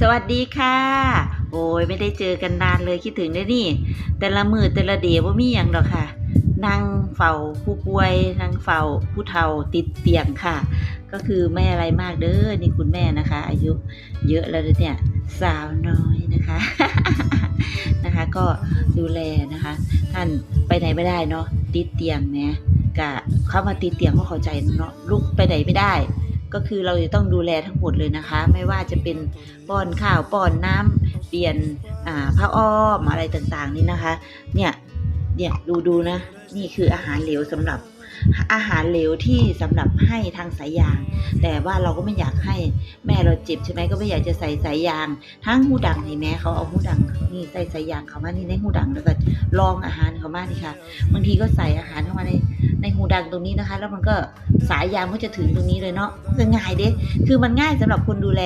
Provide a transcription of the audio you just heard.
สวัสดีค่ะ โอ้ยไม่ได้เจอกันนานเลยคิดถึงได้นี่ แต่ละมือแต่ละเดียว่ามีอย่างดอกค่ะ นั่งเฝ้าผู้ป่วยนั่งเฝ้าผู้เฒ่าติดเตียงค่ะ ก็คือไม่อะไรมากเด้อนี่คุณแม่นะคะ อายุเยอะแล้วเนี่ยสาวน้อยนะคะนะคะ ก็ดูแลนะคะ ท่านไปไหนไม่ได้เนาะติดเตียงเนี่ยกะเข้ามาติดเตียงก็เข้าใจเนาะลุกไปไหนไม่ได้ ก็คือเราจะต้องดูแลทั้งหมดเลยนะคะ ไม่ว่าจะเป็นป้อนข้าวป้อนน้ำเปลี่ยนผ้าอ้อมอะไรต่างๆนี่นะคะ เนี่ย เนี่ยดูดูนะ นี่คืออาหารเหลวสำหรับอาหารเหลวที่สำหรับให้ทางสายยาง แต่ว่าเราก็ไม่อยากให้แม่เราเจ็บใช่ไหมก็ไม่อยากจะใส่สายยาง ทั้งหูดังนี่แม่เขาเอาหูดังนี่ใส่สายยางเขามานี่ในหูดังแล้วก็ลองอาหารเขามานี่ค่ะบางทีก็ใส่อาหารเข้ามาในในหูดังตรงนี้นะคะ แล้วมันก็สายยางก็จะถึงตรงนี้เลยเนาะก็ง่ายเด้คือมันง่ายสำหรับคนดูแล